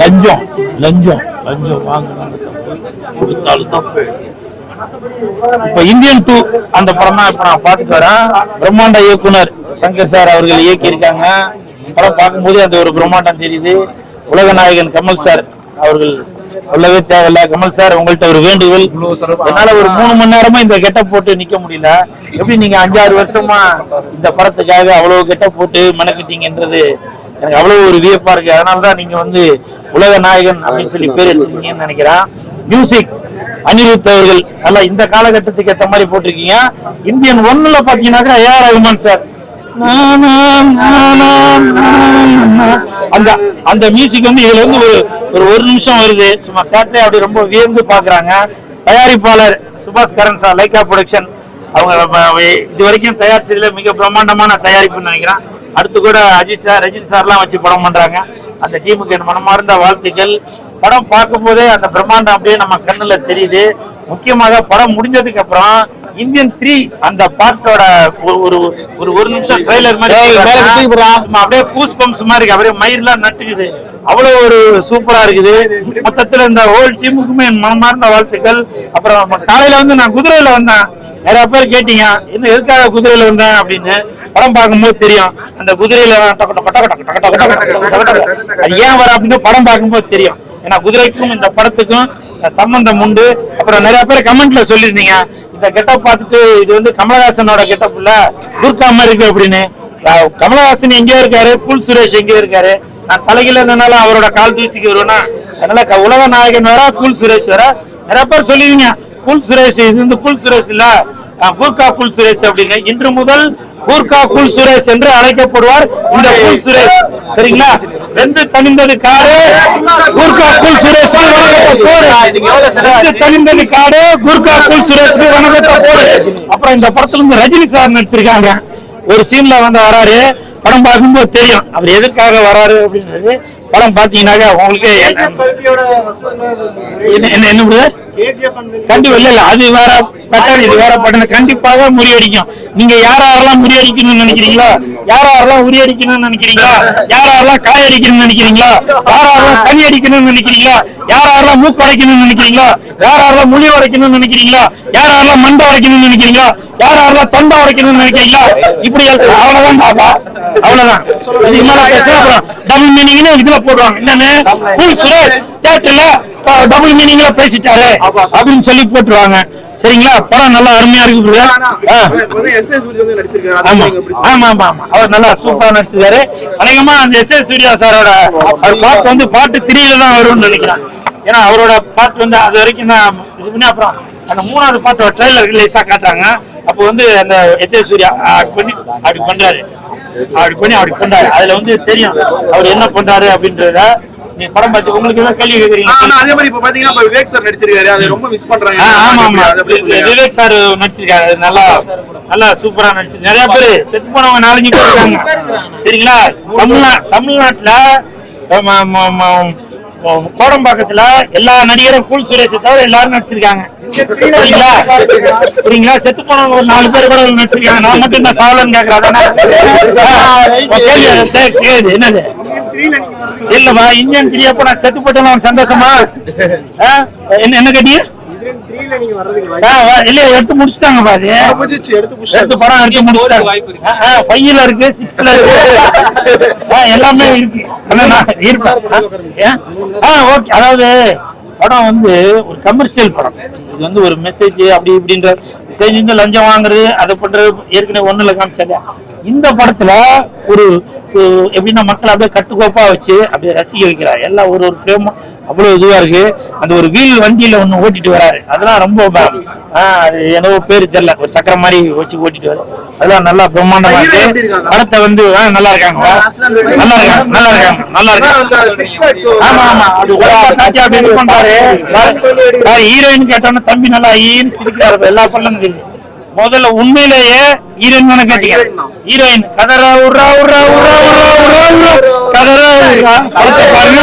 லஞ்சம் லஞ்சம் லஞ்சம் தப்பு இப்ப இந்தியன் டூ அந்த படம் தான் இப்ப நான் பார்த்துட்டு வரேன். பிரம்மாண்ட இயக்குனர் சங்கர் சார் அவர்கள் இயக்கி இருக்காங்க படம் பார்க்கும்போது அந்த ஒரு பிரம்மாண்டம் தெரியுது. உலக நாயகன் கமல் சார் அவர்கள் சொல்லவே தேவையில்ல. கமல் சார் உங்கள்ட்ட ஒரு வேண்டுகோள். என்னால ஒரு மூணு மணி நேரமா இந்த கெட்டப் போட்டு நிக்க முடியல. எப்படி நீங்க அஞ்சாறு வருஷமா இந்த படத்துக்காக அவ்வளவு கெட்டப் போட்டு மெனக்கிட்டீங்கன்றது எனக்கு அவ்வளவு ஒரு வியப்பா இருக்கு. அதனாலதான் நீங்க வந்து உலக நாயகன் அப்படின்னு சொல்லி பேர் எடுத்தீங்கன்னு நினைக்கிறேன். மியூசிக் அனிருத் அவர்கள். நல்லா இந்த காலகட்டத்துக்கு ஏத்த மாதிரி போட்டிருக்கீங்க. இந்தியன் ஒன்னுல பாத்தீங்கன்னாக்கா ஏஆர் ரகுமான் சார். அந்த அந்த மியூசிக் வந்து இதுல வந்து ஒரு ஒரு ஒரு நிமிஷம் வருது. சும்மா தேட்டரே அப்படி ரொம்ப வியந்து பாக்குறாங்க தயாரிப்பாளர் Subash Karan sir Lyca production அவங்க இது வரைக்கும் தயாரிச்சதுல மிக பிரம்மாண்டமான தயாரிப்புன்னு நினைக்கிறேன். அடுத்து கூட அஜித் சார் ரஜித் சார்லாம் வச்சு படம் பண்றாங்க. அந்த டீமுக்கு என் மனமார்ந்த வாழ்த்துக்கள். படம் பார்க்கும் போதே அந்த பிரம்மாண்டம் அப்படியே நம்ம கண்ணுல தெரியுது. முக்கியமாக படம் முடிஞ்சதுக்கு அப்புறம் இந்தியன் த்ரீ அந்த பாட்டோட ஒரு ஒரு ஒரு நிமிஷம் ட்ரெய்லர் மாதிரி அப்படியே கூஸ் பம்ப்ஸ் மாதிரி அப்படியே மயிர்லாம் நட்டுக்குது அவ்வளவு ஒரு சூப்பரா இருக்குது மொத்தத்துல இந்த ஹோல் டீமுக்குமே என் மனமார்ந்த வாழ்த்துக்கள் அப்புறம் காலையில வந்து நான் குதிரையில வந்தேன் நிறைய பேர் கேட்டீங்க இன்னும் எதுக்காக குதிரையில வந்தேன் அப்படின்னு படம் பார்க்கும்போது தெரியும் அந்த குதிரையில ஏன் வர அப்படின்னு படம் பார்க்கும்போது தெரியும் ஏன்னா குதிரைக்கும் இந்த படத்துக்கும் சம்பந்தம் உண்டு. அப்புறம் நிறைய பேர் கமெண்ட்ல சொல்லியிருந்தீங்க. இந்த கெட்டப் பார்த்துட்டு இது வந்து கமலஹாசனோட கெட்டப் இல்ல குர்கா மாதிரி இருக்கு அப்படின்னு. கமலஹாசன் எங்கேயோ இருக்காரு புல் சுரேஷ் எங்கேயோ இருக்காரு. நான் தலைகில இருந்தனால அவரோட கால் தூசிக்கு வருவேன்னா அதனால உலக நாயகன் வேற புல் சுரேஷ் வேற. நிறைய பேர் சொல்லிருங்க புல் சுரேஷ் இது வந்து புல் சுரேஷ் இல்ல பூர்கா புல் சுரேஷ் அப்படின்னு இன்று முதல் பூர்கா புல் சுரேஷ் என்று அழைக்கப்படுவார். இந்த புல் சுரேஷ் சரிங்களா? ரெண்டு தனிந்தது காடு குர்கா புல் சுரேஷ் ரெண்டு தனிந்தது காடு குர்கா புல் சுரேஷ் வணக்கத்தை போடு அப்புறம் இந்த படத்துல இருந்து ரஜினி சார் நடிச்சிருக்காங்க. ஒரு சீன்ல வந்து வராரு. படம் பார்க்கும்போது தெரியும். அவர் எதற்காக வராரு அப்படின்றது. படம் பாத்தீங்கன்னாக்கா உங்களுக்கு என்ன என்ன? கண்டிப்பா இல்ல இல்ல அது வேற பட்டன் இது வேற பட்டன் கண்டிப்பாக முறியடிக்கும். நீங்க யார் யாரெல்லாம் முறியடிக்கணும்னு நினைக்கிறீங்களோ யார் யாரெல்லாம் உரியடிக்கணும்னு நினைக்கிறீங்களா? யார் யாரெல்லாம் காய் அடிக்கணும்னு நினைக்கிறீங்களா? யார் யாரெல்லாம் கனி அடிக்கணும்னு நினைக்கிறீங்களா? யார் யாரெல்லாம் மூக்கு உடைக்கணும்னு நினைக்கிறீங்களா? யார் யாரெல்லாம் முழி உடைக்கணும்னு நினைக்கிறீங்களா? யார் யாரெல்லாம் மண்டை உடைக்கணும்னு நினைக்கிறீங்களா? யார் யாரெல்லாம் தொண்டை உடைக்கணும்னு நினைக்கிறீங்களா? இப்படி அவ்வளவுதான் பாப்பா. அவ்வளவுதான். இதுக்கு மேல அப்புறம் டபுள் மீனிங்னு இதுல போடுவாங்க. என்னன்னு? சுரேஷ் தேட்டர்ல டபுள் மீனிங்ல பேசிட்டாரு. அப்படின்னு சொல்லி போட்டுருவாங்க. சரிங்களா? படம் நல்லா அருமையா இருக்கு ஆமா. ஆமா ஆமா அவர் நல்லா சூப்பரா நடிச்சிருக்காரு. அநேகமா அந்த எஸ் ஏ சூர்யா சாரோட அவர் பாட்டு வந்து பாட்டு திரியில தான் வரும்னு நினைக்கிறேன். ஏன்னா அவரோட பாட்டு வந்து அது வரைக்கும் தான் இது பண்ணி அப்புறம் அந்த மூணாவது பாட்டோட ட்ரெய்லர் ரிலீஸா காட்டுறாங்க. அப்போ வந்து அந்த எஸ் ஏ சூர்யா பண்ணி அப்படி பண்றாரு. அப்படி பண்ணி அப்படி பண்றாரு. அதுல வந்து தெரியும் அவர் என்ன பண்றாரு அப்படின்றத. படம் பார்த்து உங்களுக்கு ஏதாவது கேள்வி கேக்குறீங்க அதே மாதிரி இப்ப பாத்தீங்கன்னா இப்ப விவேக் சார் நடிச்சிருக்காரு. அதை ரொம்ப மிஸ் பண்றாங்க. ஆமா ஆமா? விவேக் சார் நடிச்சிருக்காரு. நல்லா நல்லா சூப்பரா நடிச்சு நிறைய பேரு செத்து போனவங்க நாலஞ்சு பேர் இருக்காங்க. சரிங்களா? தமிழ்நா தமிழ்நாட்டுல கோடம்பாக்கத்துல எல்லா நடிகரும் கூல் சுரேஷை தவிர எல்லாரும் நடிச்சிருக்காங்க. சரிங்களா? சரிங்களா? செத்து போனவங்க ஒரு நாலு பேர் கூட நடிச்சிருக்காங்க. நான் மட்டும் தான் சாவலன்னு கேக்குறேன் என்னது? இல்லப்பா இந்தியன் த்ரீ அப்ப நான் செத்து போட்டேன் சந்தோஷமா? என்ன என்ன கேட்டீங்க? ஆ, வா- இல்ல எடுத்து முடிச்சிட்டாங்கப்பா அது. எடுத்து படம் எடுத்து முடிச்சிட்டாங்க. ஃபைவ்ல இருக்கு. சிக்ஸ்ல இருக்கு எல்லாமே இருக்கு. ஓகே அதாவது படம் வந்து ஒரு கமர்ஷியல் படம். இது வந்து ஒரு மெசேஜ் அப்படி இப்படின்ற மெசேஜ் வந்து லஞ்சம் வாங்குறது அதை பண்றது ஏற்கனவே ஒண்ணுல காமிச்சாங்க இந்த படத்துல ஒரு எப்படின்னா மக்களை அப்படியே கட்டுக்கோப்பா வச்சு அப்படியே ரசிக்க வைக்கிறார். எல்லாம் ஒரு ஒரு ஃப்ரேமும் அவ்வளவு இதுவா இருக்கு. அந்த ஒரு வீல் வண்டியில ஒண்ணு ஓட்டிட்டு வராரு. அதெல்லாம் ரொம்ப ப- ஆ, அது என்னவோ பேரு தெரியல. ஒரு சக்கரம் மாதிரி வச்சு ஓட்டிட்டு வர அதெல்லாம் நல்லா பிரம்மாண்டமா இருக்கு? படத்தை வந்து நல்லா இருக்காங்க. நல்லா இருக்காங்க. நல்லா இருக்காங்க. நல்லா இருக்காங்க ஆமா ஆமா. அது காட்டி அப்படி இது பண்றாரு. ஹீரோயின் கேட்டோன்னா தம்பி நல்லா ஈன்னு சிரிக்கிறாரு. எல்லா தெரியுது முதல்ல உண்மையிலேயே ஹீரோயின் தானே கேட்டீங்க. ஹீரோயின் கதரா உர்ரா உர்ரா உர்ரா உர்ரா உர்ரா கதரா உர்ரா பாருங்க.